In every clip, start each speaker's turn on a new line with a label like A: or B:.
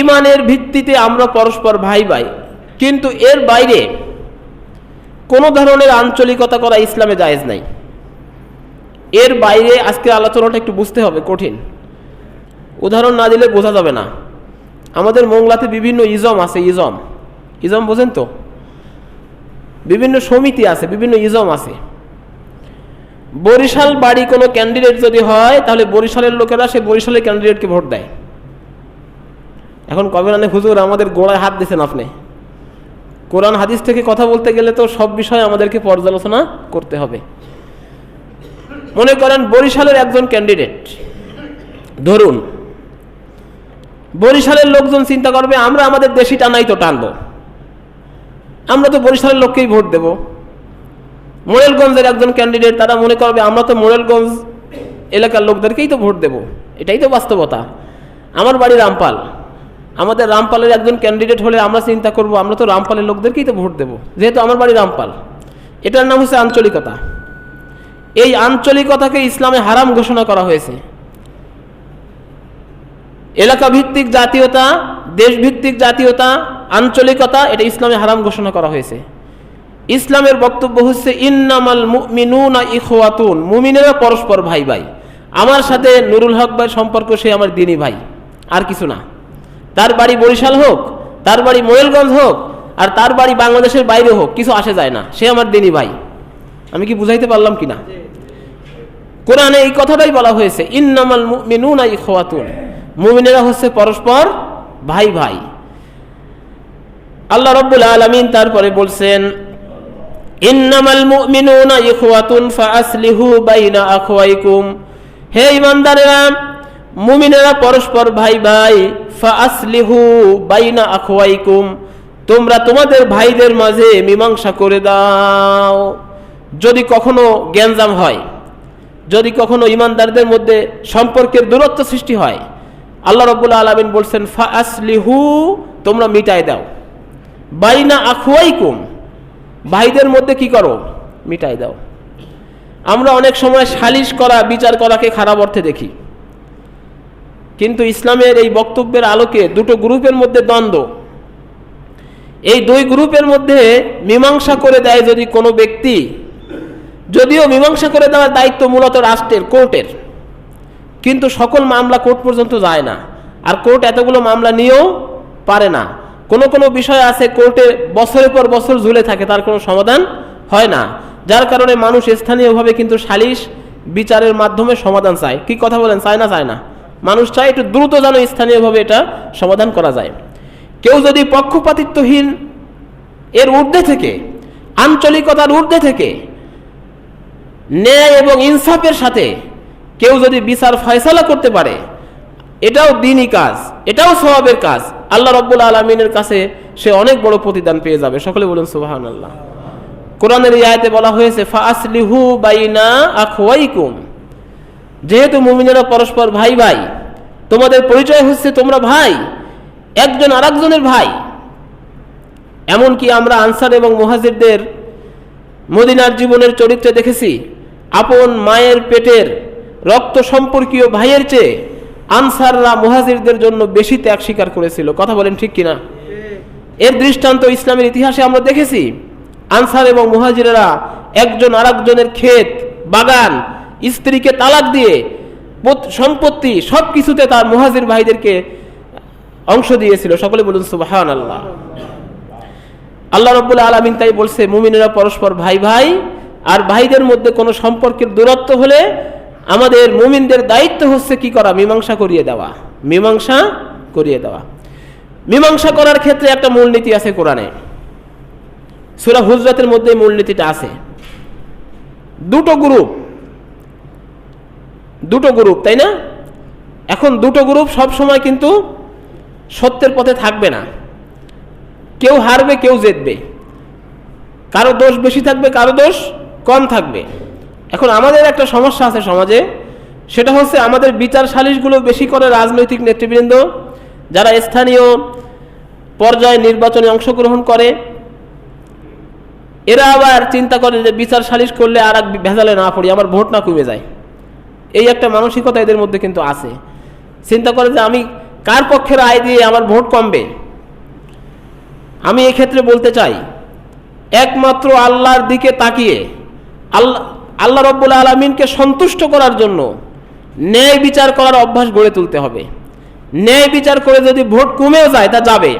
A: ইমানের ভিত্তিতে আমরা পরস্পর ভাই ভাই। কিন্তু এর বাইরে কোনো ধরনের আঞ্চলিকতা করা ইসলামে জায়েজ নাই। এর বাইরে আজকে আলোচনাটা একটু বুঝতে হবে, কঠিন। উদাহরণ না দিলে বোঝা যাবে না। আমাদের মোংলাতে বিভিন্ন ইজম আছে, ইজম। ইজম বোঝেন তো? বিভিন্ন সমিতি আছে, বিভিন্ন ইজম আছে। বরিশাল বাড়ি কোনো ক্যান্ডিডেট যদি হয়, তাহলে বরিশালের লোকেরা সে বরিশালের ক্যান্ডিডেটকে ভোট দেয়। এখন কবে রানে হুজুর আমাদের গোড়ায় হাত দিয়েছেন আপনি? কোরআন হাদিস থেকে কথা বলতে গেলে তো সব বিষয়ে আমাদেরকে পর্যালোচনা করতে হবে। মনে করেন বরিশালের একজন ক্যান্ডিডেট ধরুন, বরিশালের লোকজন চিন্তা করবে, আমরা আমাদের দেশি টানাই তো টানবো। আমরা তো বরিশালের লোককেই ভোট দেব। মোরেলগঞ্জের একজন ক্যান্ডিডেট তারা মনে করবে, আমরা তো মোরেলগঞ্জ এলাকার লোকদেরকেই তো ভোট দেব। এটাই তো বাস্তবতা। আমার বাড়ি রামপাল। আমাদের রামপালের একজন ক্যান্ডিডেট হলে আমরা চিন্তা করব, আমরা তো রামপালের লোকদেরকেই তো ভোট দেব। যেহেতু আমার বাড়ি রামপাল। এটার নাম হচ্ছে আঞ্চলিকতা। এই আঞ্চলিকতাকে ইসলামে হারাম ঘোষণা করা হয়েছে। এলাকা ভিত্তিক জাতীয়তা, দেশভিত্তিক জাতীয়তা, আঞ্চলিকতা, এটা ইসলামে হারাম ঘোষণা করা হয়েছে। ইসলামের বক্তব্য হচ্ছে, ইন্নামাল মুমিনুনা ইখওয়াতুন। মুমিনেরা পরস্পর ভাই ভাই আমার সাথে নুরুল হক ভাই সম্পর্ক সে আমার দিনী ভাই, আর কিছু না। তার বাড়ি বরিশাল হোক, তার বাড়ি মোয়েলগঞ্জ হোক, আর তার বাড়ি বাংলাদেশের বাইরে হোক, কিছু আসে যায় না। সে আমার দিনী ভাই। আমি কি বুঝাইতে পারলাম কিনা? কোরআনে এই কথাটাই বলা হয়েছে, ইন্নামাল মুমিনুনা ইখওয়াতুন। মুমিনেরা হচ্ছে পরস্পর ভাই ভাই। আল্লাহ রব্বুল আলামিন তারপরে বলছেন, ইন্নামাল মুমিনুনা ইখওয়াতুন ফাআসলিহু বাইনা আখওয়াইকুম। হে ইমানদারেরা মুমিনেরা পরস্পর ভাই ভাই। ফাআসলিহু বাইনা আখওয়াইকুম। তোমরা তোমাদের ভাইদের মাঝে মীমাংসা করে দাও। যদি কখনো জ্ঞানজাম হয়, যদি কখনো ইমানদারদের মধ্যে সম্পর্কের দূরত্ব সৃষ্টি হয়, আল্লাহ রব্বুল আলমিন বলছেন ফা আসলিহু তোমরা মিটাই দাও। বাইনা আখুয়াইকুম ভাইদের মধ্যে কি করো? মিটাই দাও। আমরা অনেক সময় সালিশ করা, বিচার করাকে খারাপ অর্থে দেখি। কিন্তু ইসলামের এই বক্তব্যের আলোকে দুটো গ্রুপের মধ্যে দ্বন্দ্ব। এই দুই গ্রুপের মধ্যে মীমাংসা করে দেয় যদি কোনো ব্যক্তি। যদিও মীমাংসা করে দেওয়ার দায়িত্ব মূলত রাষ্ট্রের, কোর্টের। কিন্তু সকল মামলা কোর্ট পর্যন্ত যায় না। আর কোর্ট এতগুলো মামলা নিয়েও পারে না। কোনো কোনো বিষয় আছে কোর্টে বছরের পর বছর ঝুলে থাকে, তার কোনো সমাধান হয় না। যার কারণে মানুষ স্থানীয়ভাবে কিন্তু সালিশ বিচারের মাধ্যমে সমাধান চায়। কি কথা বলেন, চায় না চায় না? মানুষ চায় একটু দ্রুত যেন স্থানীয়ভাবে এটা সমাধান করা যায়। কেউ যদি পক্ষপাতিত্বহীন এর ঊর্ধ্বে থেকে, আঞ্চলিকতার ঊর্ধ্বে থেকে ন্যায় এবং ইনসাফের সাথে কেউ যদি বিচার ফয়সালা করতে পারে, এটাও দিনই কাজ, এটাও স্বভাবের কাজ। আল্লাহ রব্বুল আলমিনের কাছে সে অনেক বড় প্রতিদান পেয়ে যাবে। সকলে বলুন সুবাহান আল্লাহ কোরআনের এই আয়তে বলা হয়েছে ফাসলিহু বাইনা আখওয়াইকুম। যেহেতু মুমিনেরা পরস্পর ভাই ভাই, তোমাদের পরিচয় হচ্ছে তোমরা ভাই, একজন আরেকজনের ভাই। এমনকি আমরা আনসার এবং মুহাজিরদের মদিনার জীবনের চরিত্রে দেখেছি, আপন মায়ের পেটের রক্ত সম্পর্কীয় ভাইয়ের চেয়ে আনসাররা মুহাজিরদের জন্য বেশি ত্যাগ স্বীকার করেছিল। কথা বলেন ঠিক কিনা? এর দৃষ্টান্ত ইসলামের ইতিহাসে আমরা দেখেছি, আনসার এবং মুহাজিরেরা একজন আরেকজনের ক্ষেত, বাগান স্ত্রীকে তালাক দিয়ে সম্পত্তি সব কিছুতে তার মুহাজির ভাইদেরকে অংশ দিয়েছিল। সকলে বলুন সুবাহান আল্লাহ আল্লাহ রব্বুল আলমিন তাই বলছে, মুমিনেরা পরস্পর ভাই ভাই, আর ভাইদের মধ্যে কোনো সম্পর্কের দূরত্ব হলে আমাদের মুমিনদের দায়িত্ব হচ্ছে কি করা? মীমাংসা করিয়ে দেওয়া। মীমাংসা করিয়ে দেওয়া। মীমাংসা করার ক্ষেত্রে একটা মূলনীতি আছে কোরআনে। সুরা হুজরাতের মধ্যে মূলনীতিটা আছে। দুটো গ্রুপ দুটো গ্রুপ তাই না? এখন দুটো গ্রুপ সব সময় কিন্তু সত্যের পথে থাকবে না। কেউ হারবে, কেউ জিতবে। কারও দোষ বেশি থাকবে, কারও দোষ কম থাকবে। এখন আমাদের একটা সমস্যা আছে সমাজে, সেটা হচ্ছে আমাদের বিচার সালিশগুলো বেশি করে রাজনৈতিক নেতৃবৃন্দ, যারা স্থানীয় পর্যায়ে নির্বাচনে অংশগ্রহণ করে, এরা আবার চিন্তা করে যে বিচার সালিশ করলে আর এক ভেজালে না পড়ি, আমার ভোট না কমে যায়। এই একটা মানসিকতা এদের মধ্যে কিন্তু আছে। চিন্তা করে যে আমি কার পক্ষের আয় দিয়ে আমার ভোট কমবে? আমি এক্ষেত্রে বলতে চাই, একমাত্র আল্লাহর দিকে তাকিয়ে আল্লাহ আল্লাহ রব্বুল আলমিনকে সন্তুষ্ট করার জন্য ন্যায় বিচার করার অভ্যাস গড়ে তুলতে হবে। ন্যায় বিচার করে যদি ভোট কমেও যায়, তা যাবে।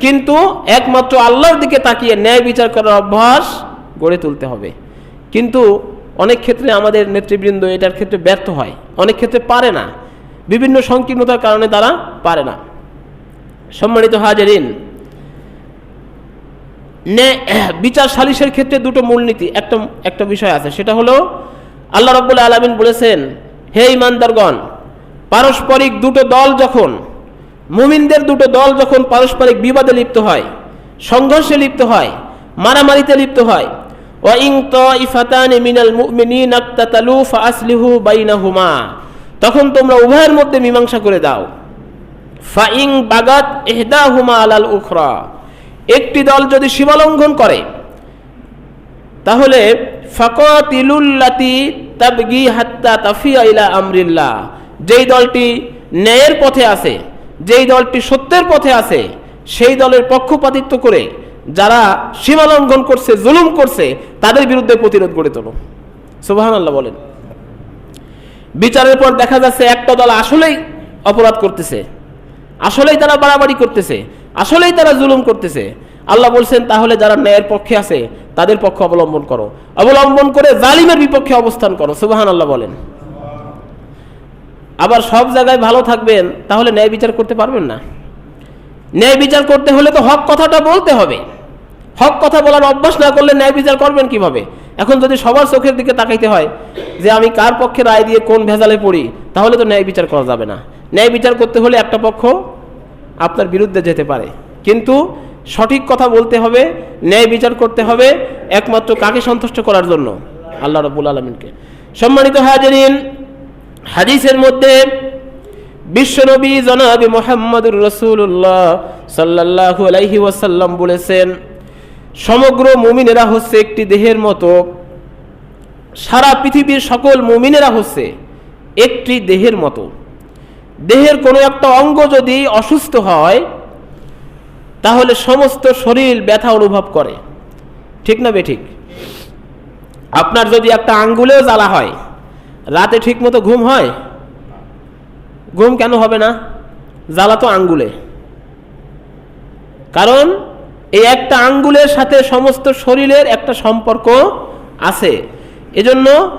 A: কিন্তু একমাত্র আল্লাহর দিকে তাকিয়ে ন্যায় বিচার করার অভ্যাস গড়ে তুলতে হবে। কিন্তু অনেক ক্ষেত্রে আমাদের নেতৃবৃন্দ এটার ক্ষেত্রে ব্যর্থ হয়, অনেক ক্ষেত্রে পারে না। বিভিন্ন সংকীর্ণতার কারণে তারা পারে না। সম্মানিত হাজারিন, ন্যায়, বিচার সালিশের ক্ষেত্রে দুটো মূলনীতি, একটা একটা বিষয় আছে। সেটা হলো, আল্লাহ রব্বুল আলমিন বলেছেন, হে ইমানদারগণ পারস্পরিক দুটো দল যখন, মুমিনদের দুটো দল যখন পারস্পরিক বিবাদে লিপ্ত হয়, সংঘর্ষে লিপ্ত হয়, মারামারিতে লিপ্ত হয় ওয়াইং ইফাতান মিনাল তখন তোমরা উভয়ের মধ্যে মীমাংসা করে দাও। ফাইং বাগাত এহদাহুমা আলাল উখরা। একটি দল যদি সীমালঙ্ঘন করে, তাহলে ফাকাতিলুল্লাতি তাবগি হাত্তা তাফিয়া ইলা আমরিল্লাহ। যেই দলটি ন্যায়ের পথে আছে, যেই দলটি সত্যের পথে আছে, সেই দলের পক্ষপাতিত্ব করে যারা সীমা সীমালঙ্ঘন করছে, জুলুম করছে, তাদের বিরুদ্ধে প্রতিরোধ গড়ে তোলো। সুবহানাল্লাহ বলেন। বিচারের পর দেখা যাচ্ছে একটা দল আসলেই অপরাধ করতেছে। আসলেই তারা বাড়াবাড়ি করতেছে। আসলেই তারা জুলুম করতেছে। আল্লাহ বলছেন, তাহলে যারা ন্যায়ের পক্ষে আছে, তাদের পক্ষ অবলম্বন করো। অবলম্বন করে জালিমের বিপক্ষে অবস্থান করো সুবাহান আল্লাহ বলেন। আবার সব জায়গায় ভালো থাকবেন, তাহলে ন্যায় বিচার করতে পারবেন না। ন্যায় বিচার করতে হলে তো হক কথাটা বলতে হবে। হক কথা বলার অভ্যাস না করলে ন্যায় বিচার করবেন কীভাবে? এখন যদি সবার চোখের দিকে তাকাইতে হয় যে আমি কার পক্ষে রায় দিয়ে কোন ভেজালে পড়ি, তাহলে তো ন্যায় বিচার করা যাবে না। ন্যায় বিচার করতে হলে একটা পক্ষ আপনার বিরুদ্ধে যেতে পারে। কিন্তু সঠিক কথা বলতে হবে, ন্যায় বিচার করতে হবে, একমাত্র কাকে সন্তুষ্ট করার জন্য? আল্লাহ রবুল আলমিনকে। সম্মানিত হাজারিন, হাদিসের মধ্যে বিশ্বনবী জনাবি মোহাম্মদুর রসুল্লাহ সাল্লাহ আলাইহি ওয়াসাল্লাম বলেছেন সমগ্র মুমিনেরা হচ্ছে একটি দেহের মতো। সারা পৃথিবীর সকল মুমিনেরা হচ্ছে একটি দেহের মতো। দেহের কোনো একটা অঙ্গ যদি অসুস্থ হয়, তাহলে সমস্ত শরীর ব্যথা অনুভব করে। ঠিক না বেঠিক আপনার যদি একটা আঙ্গুলেও জ্বালা হয়, রাতে ঠিক মতো ঘুম হয়? ঘুম কেন হবে না? জ্বালা তো আঙ্গুলে। কারণ এই একটা আঙ্গুলের সাথে সমস্ত শরীরের একটা সম্পর্ক আছে। এজন্য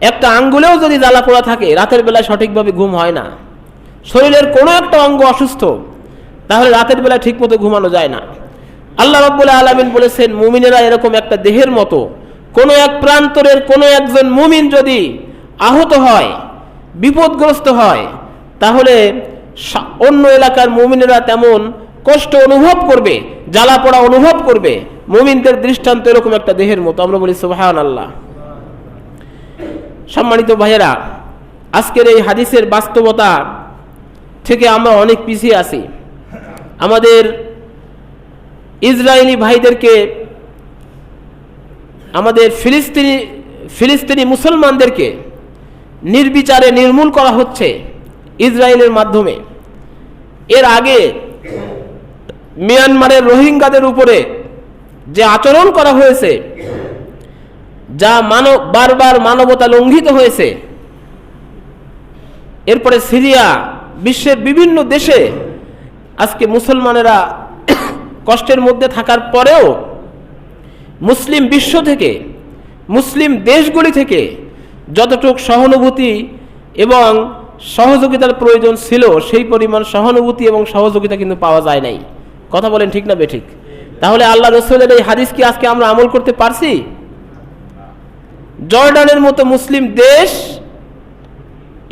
A: একটা আঙ্গুলেও যদি জ্বালা পোড়া থাকে, রাতের বেলায় সঠিকভাবে ঘুম হয় না। শরীরের কোনো একটা অঙ্গ অসুস্থ, তাহলে রাতের ঠিক মতো ঘুমানো যায় না। আল্লাহ রব্বুল আলমিন বলেছেন, মুমিনেরা এরকম একটা দেহের মতো, কোনো এক প্রান্তরের কোনো একজন মুমিন যদি আহত হয়, বিপদগ্রস্ত হয়, তাহলে অন্য এলাকার মুমিনেরা তেমন কষ্ট অনুভব করবে, জ্বালা পড়া অনুভব করবে, মুমিনদের দৃষ্টান্ত এরকম একটা দেহের মতো। আমরা বলি সুবাহান আল্লাহ সম্মানিত ভাইয়েরা, আজকের এই হাদিসের বাস্তবতা থেকে আমরা অনেক পিছিয়ে আছি। আমাদের ইসরায়েলি ভাইদেরকে, আমাদের ফিলিস্তিনি ফিলিস্তিনি মুসলমানদেরকে নির্বিচারে নির্মূল করা হচ্ছে ইসরায়েলের মাধ্যমে। এর আগে মিয়ানমারের রোহিঙ্গাদের উপরে যে আচরণ করা হয়েছে, যা মানব, বারবার মানবতা লঙ্ঘিত হয়েছে, এরপরে সিরিয়া, বিশ্বের বিভিন্ন দেশে আজকে মুসলমানেরা কষ্টের মধ্যে থাকার পরেও মুসলিম বিশ্ব থেকে, মুসলিম দেশগুলি থেকে যতটুক সহানুভূতি এবং সহযোগিতার প্রয়োজন ছিল, সেই পরিমাণ সহানুভূতি এবং সহযোগিতা কিন্তু পাওয়া যায় নাই। কথা বলেন ঠিক না বেঠিক তাহলে আল্লাহ রসুলের এই হাদিস কি আজকে আমরা আমল করতে পারছি? জর্ডানের মতো মুসলিম দেশ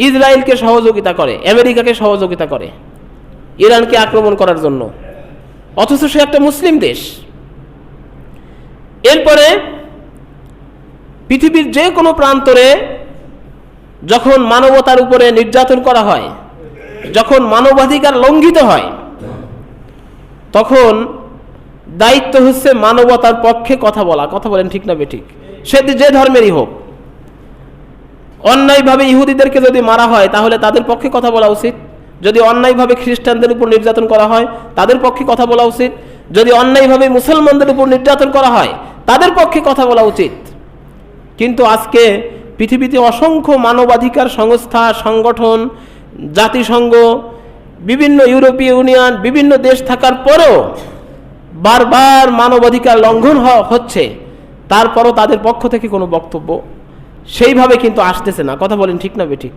A: ইসরায়েলকে সহযোগিতা করে, আমেরিকাকে সহযোগিতা করে, ইরানকে আক্রমণ করার জন্য। অথচ সে একটা মুসলিম দেশ। এরপরে পৃথিবীর যে কোনো প্রান্তরে যখন মানবতার উপরে নির্যাতন করা হয়, যখন মানবাধিকার লঙ্ঘিত হয় তখন দায়িত্ব হচ্ছে মানবতার পক্ষে কথা বলা। কথা বলেন ঠিক না বেঠিক? সে যে ধর্মেরই হোক। অন্যায়ভাবে ইহুদিদেরকে যদি মারা হয়, তাহলে তাদের পক্ষে কথা বলা উচিত। যদি অন্যায়ভাবে খ্রিস্টানদের উপর নির্যাতন করা হয়, তাদের পক্ষে কথা বলা উচিত। যদি অন্যায়ভাবে মুসলমানদের উপর নির্যাতন করা হয়, তাদের পক্ষে কথা বলা উচিত। কিন্তু আজকে পৃথিবীতে অসংখ্য মানবাধিকার সংস্থা, সংগঠন, জাতিসংঘ বিভিন্ন ইউরোপীয় ইউনিয়ন, বিভিন্ন দেশ থাকার পরেও বারবার মানবাধিকার লঙ্ঘন হচ্ছে। তারপরও তাদের পক্ষ থেকে কোনো বক্তব্য সেইভাবে কিন্তু আসতেছে না। কথা বলেন ঠিক না বেঠিক?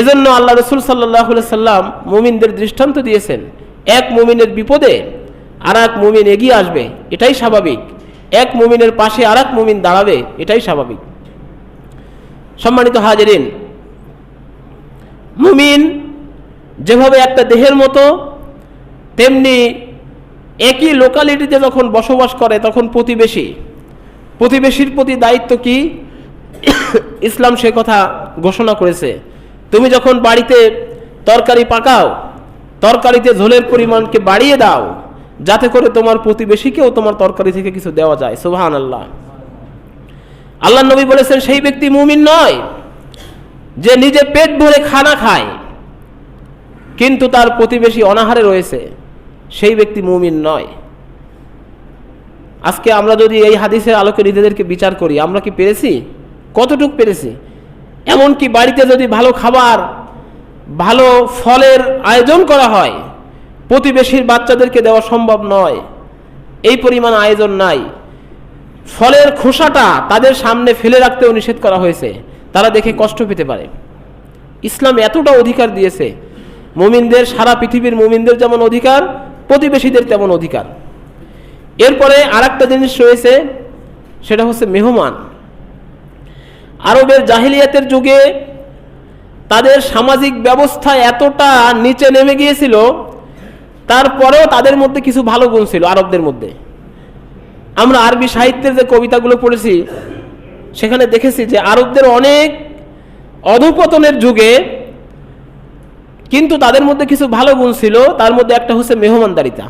A: এজন্য আল্লাহ রসুল সাল্লাহ সাল্লাম মুমিনদের দৃষ্টান্ত দিয়েছেন। এক মুমিনের বিপদে আর এক মুমিন এগিয়ে আসবে, এটাই স্বাভাবিক। এক মুমিনের পাশে আর এক মুমিন দাঁড়াবে, এটাই স্বাভাবিক। সম্মানিত হাজেরিন, মুমিন যেভাবে একটা দেহের মতো, তেমনি একই লোকালিটিতে যখন বসবাস করে, তখন প্রতিবেশী। প্রতিবেশীর প্রতি দায়িত্ব কি? ইসলাম সে কথা ঘোষণা করেছে। তুমি যখন বাড়িতে তরকারি পাকাও, তরকারিতে ঝোলের পরিমাণকে বাড়িয়ে দাও, যাতে করে তোমার প্রতিবেশীকেও তোমার তরকারি থেকে কিছু দেওয়া যায়। সুবাহান আল্লাহ আল্লাহ নবী বলেছেন, সেই ব্যক্তি মুমিন নয় যে নিজে পেট ভরে খানা খায়। কিন্তু তার প্রতিবেশী অনাহারে রয়েছে, সেই ব্যক্তি মুমিন নয়। আজকে আমরা যদি এই হাদিসের আলোকে নিজেদেরকে বিচার করি, আমরা কি পেরেছি? কতটুক পেরেছি? এমনকি বাড়িতে যদি ভালো খাবার, ভালো ফলের আয়োজন করা হয়, প্রতিবেশীর বাচ্চাদেরকে দেওয়া সম্ভব নয়। এই পরিমাণ আয়োজন নাই। ফলের খোসাটা তাদের সামনে ফেলে রাখতেও নিষেধ করা হয়েছে। তারা দেখে কষ্ট পেতে পারে। ইসলাম এতটা অধিকার দিয়েছে মুমিনদের, সারা পৃথিবীর মুমিনদের যেমন অধিকার, প্রতিবেশীদের তেমন অধিকার। এরপরে আর জিনিস রয়েছে, সেটা হচ্ছে মেহমান। আরবের জাহিলিয়াতের যুগে তাদের সামাজিক ব্যবস্থা এতটা নিচে নেমে গিয়েছিল, তারপরেও তাদের মধ্যে কিছু ভালো গুণ ছিল আরবদের মধ্যে। আমরা আরবি সাহিত্যের যে কবিতাগুলো পড়েছি, সেখানে দেখেছি যে আরবদের অনেক অধপতনের যুগে কিন্তু তাদের মধ্যে কিছু ভালো গুণ ছিল, তার মধ্যে একটা হচ্ছে মেহমানদারিতা।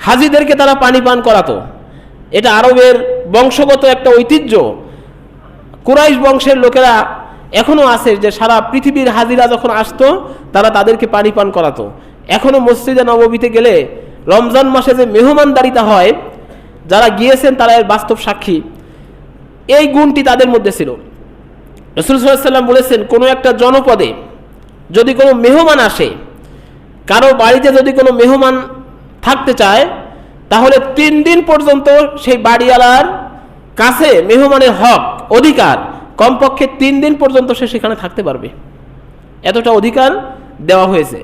A: হাজিদেরকে তারা পানি পান করাতো। এটা আরবের বংশগত একটা ঐতিহ্য। কুরাইশ বংশের লোকেরা এখনও আছে যে সারা পৃথিবীর হাজিরা যখন আসতো, তারা তাদেরকে পানি পান করাতো। এখনও মসজিদে নবমীতে গেলে রমজান মাসে যে মেহমানদারিতা হয়, যারা গিয়েছেন তারা এর বাস্তব সাক্ষী। এই গুণটি তাদের মধ্যে ছিল। রসুল সাল্লাম বলেছেন, কোনো একটা জনপদে যদি কোনো মেহমান আসে, কারও বাড়িতে যদি কোনো মেহমান থাকতে চায়, তাহলে তিন দিন পর্যন্ত সেই বাড়িওয়ালার কাছে মেহমানের হক, অধিকার, কমপক্ষে তিন দিন পর্যন্ত সে সেখানে থাকতে পারবে। এতটা অধিকার দেওয়া হয়েছে।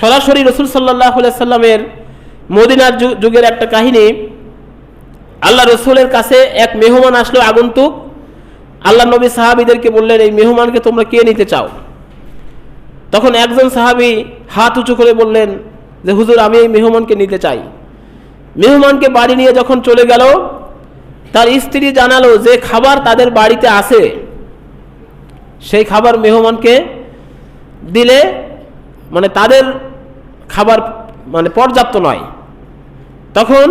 A: সরাসরি রসুল সাল্লাহ সাল্লামের মদিনার যুগের একটা কাহিনী, আল্লাহ রসুলের কাছে এক মেহমান আসলো আগন্তুক আল্লাহ নবী সাহাবিদেরকে বললেন, এই মেহমানকে তোমরা কে নিতে চাও? তখন একজন সাহাবি হাত উঁচু করে বললেন যে, হুজুর, আমি এই মেহমানকে নিতে চাই। মেহমানকে বাড়ি নিয়ে যখন চলে গেল, তার স্ত্রী জানালো যে, খাবার তাদের বাড়িতে আছে। সেই খাবার মেহমানকে দিলে মানে তাদের খাবার মানে পর্যাপ্ত নয়। তখন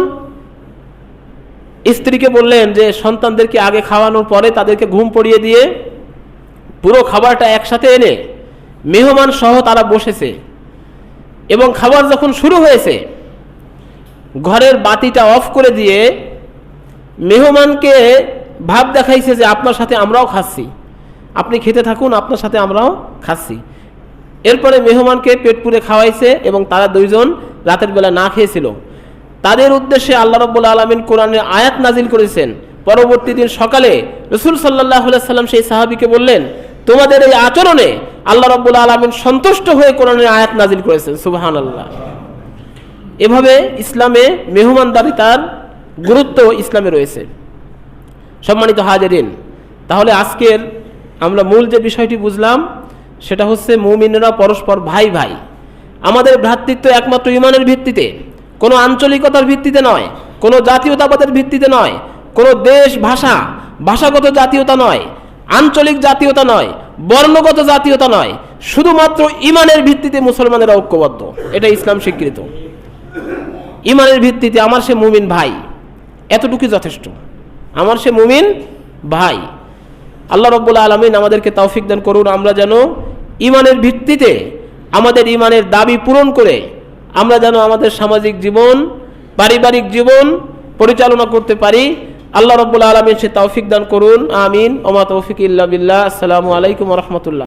A: স্ত্রীকে বললেন যে, সন্তানদেরকে আগে খাওয়ানোর পরে তাদেরকে ঘুম পড়িয়ে দিয়ে পুরো খাবারটা একসাথে এনে মেহমান সহ তারা বসেছে। এবং খাবার যখন শুরু হয়েছে, ঘরের বাতিটা অফ করে দিয়ে মেহমানকে ভাব দেখাইছে যে, আপনার সাথে আমরাও খাচ্ছি। আপনি খেতে থাকুন, আপনার সাথে আমরাও খাচ্ছি। এরপরে মেহমানকে পেট পুরে খাওয়াইছে এবং তারা দুইজন রাতের বেলা না খেয়েছিল। তাদের উদ্দেশ্যে আল্লাহ রব্বুল আলমিন কোরআনের আয়াত নাজিল করেছেন। পরবর্তী দিন সকালে রসুল সাল্লাহ সাল্লাম সেই সাহাবিকে বললেন, তোমাদের এই আচরণে আল্লাহ রব্বুল আলমিন সন্তুষ্ট হয়ে কোরআনের আয়াত নাজিল করেছেন। সুবাহান আল্লাহ এভাবে ইসলামে মেহমানদারিতার গুরুত্ব ইসলামে রয়েছে। সম্মানিত হাজারিন, তাহলে আজকের আমরা মূল যে বিষয়টি বুঝলাম, সেটা হচ্ছে মুমিনেরা পরস্পর ভাই ভাই আমাদের ভ্রাতৃত্ব একমাত্র ইমানের ভিত্তিতে। কোনো আঞ্চলিকতার ভিত্তিতে নয়, কোনো জাতীয়তাবাদের ভিত্তিতে নয়, কোনো দেশ, ভাষা, ভাষাগত জাতীয়তা নয়, আঞ্চলিক জাতীয়তা নয়, বর্ণগত জাতীয়তা নয়, শুধুমাত্র ইমানের ভিত্তিতে মুসলমানেরা ঐক্যবদ্ধ। এটা ইসলাম স্বীকৃত। ইমানের ভিত্তিতে আমার সে মুমিন ভাই এতটুকুই যথেষ্ট। আমার সে মুমিন ভাই। আল্লাহ রব্বুল আলমিন আমাদেরকে তৌফিক দান করুন। আমরা যেন ইমানের ভিত্তিতে আমাদের ইমানের দাবি পূরণ করে আমরা যেন আমাদের সামাজিক জীবন, পারিবারিক জীবন পরিচালনা করতে পারি। আল্লাহ রব্বুল আলমিন সে তৌফিক দান করুন। আমিন। ওমা তৌফিক ইল্লা বিল্লাহ। আসসালামু আলাইকুম রহমতুল্লাহ।